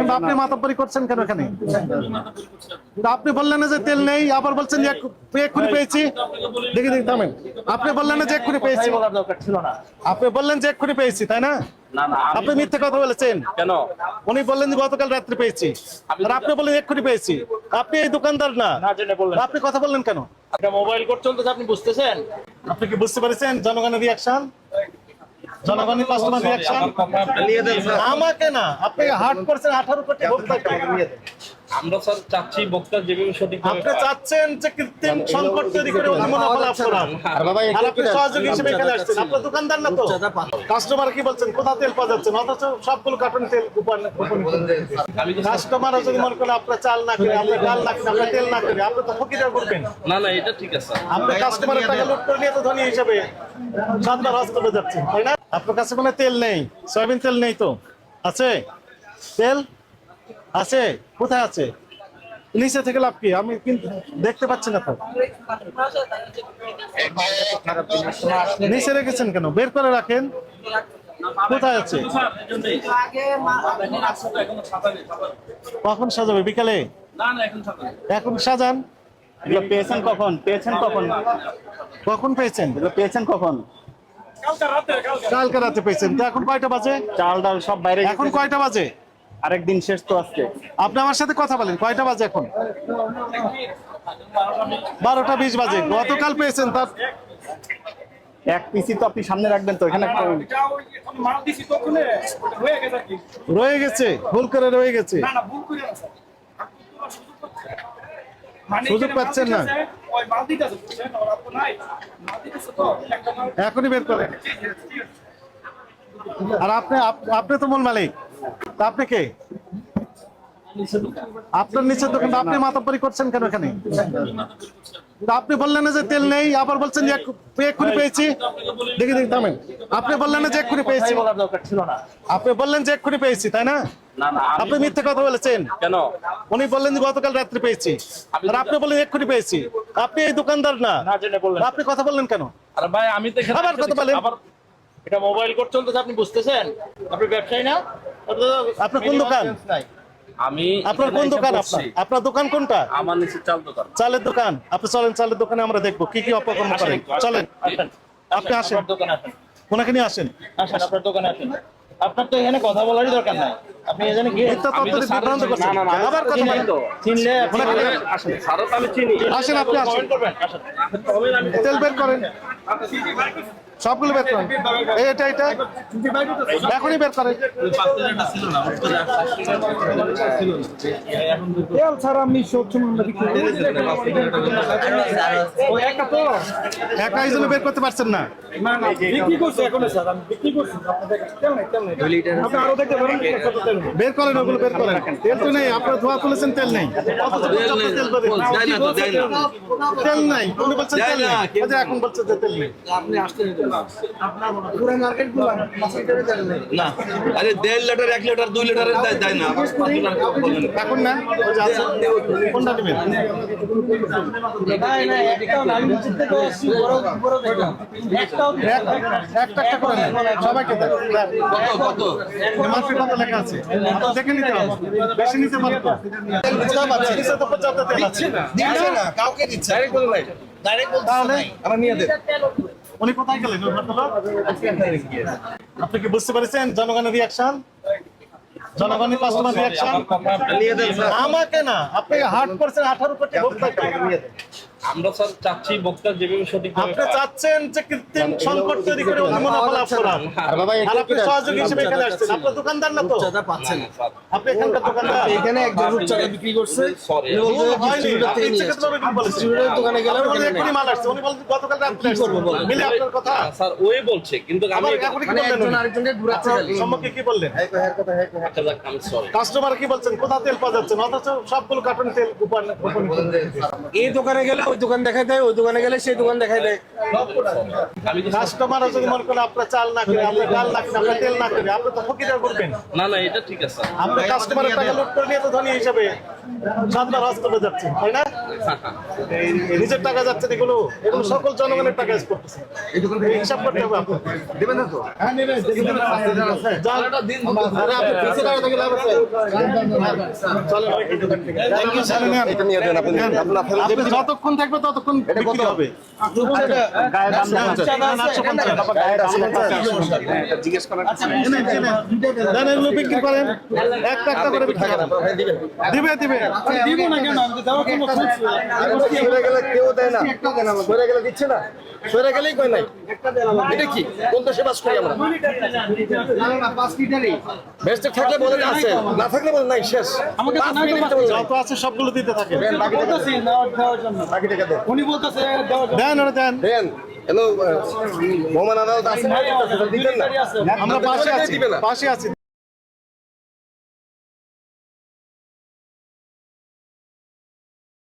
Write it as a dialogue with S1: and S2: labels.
S1: কিন্তু আপনি মাতাব্বরি করছেন কেন এখানে? আপনি বললেন যে তেল নেই আবার বলছেন যে এক্ষুনি পেয়েছি। দেখি দেখি থামেন। আপনি বললেন যে এক্ষুনি পেয়েছি। আপনি বললেন যে এক্ষুনি পেয়েছি তাই না? আপনি মিথ্যে কথা বলেছেন।
S2: কেন?
S1: উনি বললেন গতকাল রাত্রে পেয়েছি। আর আপনি বললেন এক্ষুনি পেয়েছি। আপনি এই দোকানদার না। আপনি কথা বললেন কেন?
S2: মোবাইল কোড চলতেছে আপনি বুঝতেছেন?
S1: আপনি কি বুঝতে পেরেছেন জনগণের রিয়াকশন জনগণের কাস্টমার রিয়াকশন
S2: দেন
S1: আমাকে না আপনি হার্ট পার্সেন্ট আঠারো কোটি ভোক্তা
S2: আমরা স্যার চাচ্ছি বক্তা যেভাবে সঠিক
S1: আপনি চাচ্ছেন যে কৃত্রিম সংকট তৈরি করে লাভ করার আর আপনি সহযোগী হিসেবে এখানে আসছেন। আপনার দোকানদার না তো? কাস্টমার কি বলছেন? কোথা তেল পাওয়া যাচ্ছে? না অথচ সবগুলো কার্টন তেল কুপন
S2: আমি
S1: কাস্টমার যদি মনে করেন আপনার চাল না করে আপনার ডাল না করে আপনার তেল না করে আপনি তো ফকিরা করবেন
S2: না না এটা ঠিক আছে
S1: আপনি কাস্টমারের টাকা লুট করে নিয়ে তো ধনী হিসেবে যাচ্ছেন তাই না? আপনার কাছে কোনো তেল নেই সয়াবিন তেল নেই তো? আছে? তেল? আছে? কোথায় আছে? নিচে থেকে লাভ কি? আমি কিন্তু দেখতে পাচ্ছি না তো। নিচে রেখেছেন কেন? বের করে রাখেন। কোথায় আছে? কখন সাজাবে? বিকালে? এখন সাজান।
S3: এগুলো পেয়েছেন কখন? পেয়েছেন কখন?
S1: কখন পেয়েছেন?
S3: এগুলো পেয়েছেন কখন?
S1: কালকে রাতে পেয়েছেন। তো এখন কয়টা বাজে?
S3: চাল ডাল সব বাইরে
S1: এখন কয়টা বাজে?
S3: আরেকদিন শেষ তো আজকে।
S1: আপনি আমার সাথে কথা বলেন কয়টা বাজে এখন? বারোটা বিশ বাজে গতকাল পেয়েছেন তার।
S3: এক পিসি তো আপনি সামনে রাখবেন তো এখানে
S1: রয়ে গেছে ভুল করে রয়ে গেছে। সুযোগ পাচ্ছেন না। এখনই বের করেন। আর আপনি আপনি তো মূল মালিক। তা আপনি কে? আপনার নিচের দোকান আপনি মাতাব্বরি করছেন কেন এখানে? আপনি বললেন যে তেল নেই আবার বলছেন যে এক্ষুনি পেয়েছি। দেখি দেখি থামেন। আপনি বললেন যে এক্ষুনি পেয়েছি।
S2: বলার দরকার ছিল না
S1: আপনি বললেন যে এক্ষুনি পেয়েছি তাই না? আপনি মিথ্যে কথা বলেছেন।
S2: কেন?
S1: উনি বললেন যে গতকাল রাত্রে পেয়েছি। আর আপনি বললেন এক্ষুনি পেয়েছি। আপনি এই দোকানদার না। আপনি কথা বললেন কেন?
S2: আর ভাই আমি তো
S1: আবার কথা বলেন।
S2: এটা মোবাইল কোড চলতেছে আপনি বুঝতেছেন? আপনি ব্যবসায়ী না?
S1: আপনার কোন দোকান?
S2: আমি
S1: আপনার কোন দোকান আপনার? আপনার দোকান কোনটা?
S2: আমার নিচে চাল দোকান।
S1: চালের দোকান। আপনি চলেন চালের দোকানে আমরা দেখব কি কি অপকর্ম
S2: আসেন
S1: করেন। চলেন। আপনি আসেন।
S2: আপনার আসেন।
S1: ওনাকে নিয়ে আসেন।
S2: আসেন আপনার দোকানে আসেন। আপনার তো এখানে কথা বলারই দরকার নাই। আপনি এখানে গিয়ে
S1: বিভ্রান্ত করছেন। আবার কথা বলেন।
S2: চিনলে আসেন আমি চিনি।
S1: আসেন, আপনি আসেন।
S2: কমেন্ট করবেন আসেন। কমেন্ট আমি
S1: তেল বের করেন। সবগুলো বের করেন। এই এটা এটা। এখনই বের করেন।
S4: তেল ছাড়া আমি সবসময় আমরা বিক্রি করি।
S1: একা এই জন্য বের করতে পারছেন না।
S4: এখনও। আপনি। আপনি।
S1: বের করেন ওগুলো বের করেন। তেল তো নেই আপনারা ধোয়া তুলেছেন তেল নেই। তেল নাই। উনি বলছেন তেল নেই। এই যে
S5: না। আরে দেড় লিটার এক লিটার দুই লিটারের দেয় না।
S1: এখন না। কোনটা নেবেন? একটা একটা করে সবাইকে
S5: কত কত?
S1: এমআরপি কত লেখা আছে। আপনি দেখে নিতে হবে। বেশি নিতে পারবেন বুঝতে পারছি। নিচে তো পর্যাপ্ত তেল আছে। তাহলে উনি কোথায় গেলেন? আপনি কি বুঝতে পেরেছেন? জনগণের রিয়াকশন জনগণের কাস্টমার রিয়াকশন আমাকে না, আপনি হার্ট করছেন, আঠারো কোটি
S2: আমরা স্যার চাচ্ছি বক্তা যেভাবে সঠিক
S1: আপনি চাচ্ছেন যে কৃত্রিম সংকট তৈরি করে করার আর আপনি সহযোগী হিসেবে এখানে আসছেন। আপনার দোকানদার না তো? আপনি এখানকার দোকানদার?
S6: এখানে একজন রূপচাঁদা বিক্রি করছে। ডিস্ট্রিবিউটরের দোকানে গেলাম,
S1: মাল আসছে। উনি বলছেন গতকাল।
S6: করব বলেন?
S1: মিলে আপনার কথা?
S2: স্যার ওই বলছে কিন্তু আমি
S1: আবার এখনই কি
S6: মানে একজন আরেকজনকে ঘুরাচ্ছে খালি।
S1: সম্মুখে কি বললেন?
S2: আচ্ছা যাক, আমি সরি
S1: কাস্টমার কি বলছেন? কোথা তেল পাওয়া যাচ্ছে? অথচ সবগুলো কার্টন তেল কুপন
S6: এই দোকানে গেলে ওই দোকান দেখাই দেয় ওই দোকানে গেলে সেই দোকান দেখাই দেয়।
S1: কাস্টমার যদি মনে করেন আপনার চাল না করে আপনার ডাল না করে আপনার তেল না করে আপনি তো ফকিরা করবেন
S2: না না এটা ঠিক আছে।
S1: আপনি কাস্টমারের টাকা লুট করে নিয়ে তো ধনী হিসেবে সাতবার যাচ্ছেন তাই না? নিজের টাকা যাচ্ছে এগুলো এগুলো সকল জনগণের টাকা ইউজ করতেছে। হিসাব করতে হবে আপনাকে। দেবেন না তো? হ্যাঁ নেবেন। যান। আরে আপনি নেন। নেন। আপনি যতক্ষণ থাকবে ততক্ষণ বিক্রি হবে। একটা একটা করে দিবে। দিবে
S4: দিব। না কেন?
S7: কেউ দেয় না। সরে গেলে দিচ্ছে না। সরে গেলেই কয় নাই? এটা কি? কোন দেশে বাস করি আমরা? বেস্টে থাকলে বলে আছে। না থাকলে বলে নাই শেষ।
S4: আমাকে।
S1: যত আছে সবগুলো দিতে থাকে।
S7: বাকি টাকা দেন।
S4: উনি বলতেছে
S1: দেন ওরা দেন।
S7: দেন। হ্যালো মোহাম্মদ আদালত আছে দিবেন না?
S1: আমরা পাশে আছি পাশে আছি।